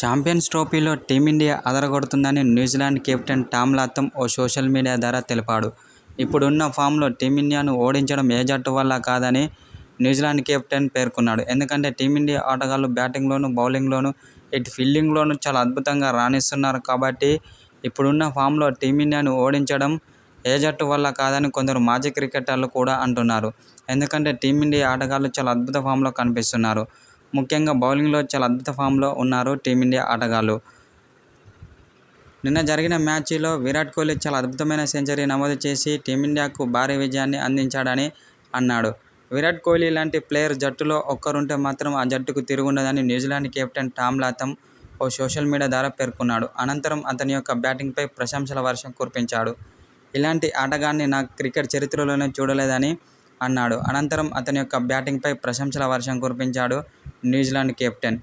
Champions ట్రోఫీలో team India అదరగొడుతుందని New Zealand captain Tom Latham ఓ social media ద్వారా తెలిపాడు. ఇప్పుడున్న ఫామ్లో టీమిండియాను ఓడించడం ఏ జట్టు వల్ల కాదని న్యూజిలాండ్ కెప్టెన్ పేర్కొన్నాడు. ఎందుకంటే టీమిండియా ఆటగాళ్ళు బ్యాటింగ్లోనూ, బౌలింగ్లోనూ, ఇటు ఫీల్డింగ్లోనూ చాలా అద్భుతంగా రాణిస్తున్నారు కాబట్టి ఇప్పుడున్న ఫామ్లో టీమిండియాను ఓడించడం ఏ జట్టు వల్ల కాదని కొందరు మాజీ క్రికెటర్లు కూడా అంటున్నారు. ఎందుకంటే టీమిండియా ఆటగాళ్ళు చాలా అద్భుత ఫామ్లో కనిపిస్తున్నారు. ముఖ్యంగా బౌలింగ్లో చాలా అద్భుత ఫామ్లో ఉన్నారు టీమిండియా ఆటగాళ్ళు. నిన్న జరిగిన మ్యాచ్లో విరాట్ కోహ్లీ చాలా అద్భుతమైన సెంచరీ నమోదు చేసి టీమిండియాకు భారీ విజయాన్ని అందించాడని అన్నాడు. విరాట్ కోహ్లీ లాంటి ప్లేయర్ జట్టులో ఒక్కరుంటే మాత్రం ఆ జట్టుకు తిరుగుండదని New Zealand captain Tom Latham ఓ సోషల్ మీడియా ద్వారా పేర్కొన్నాడు. అనంతరం అతని యొక్క బ్యాటింగ్పై ప్రశంసల వర్షం కురిపించాడు. ఇలాంటి ఆటగాన్ని నా క్రికెట్ చరిత్రలోనే చూడలేదని అన్నాడు. అనంతరం అతని యొక్క బ్యాటింగ్పై ప్రశంసల వర్షం కురిపించాడు న్యూజిలాండ్ కెప్టెన్.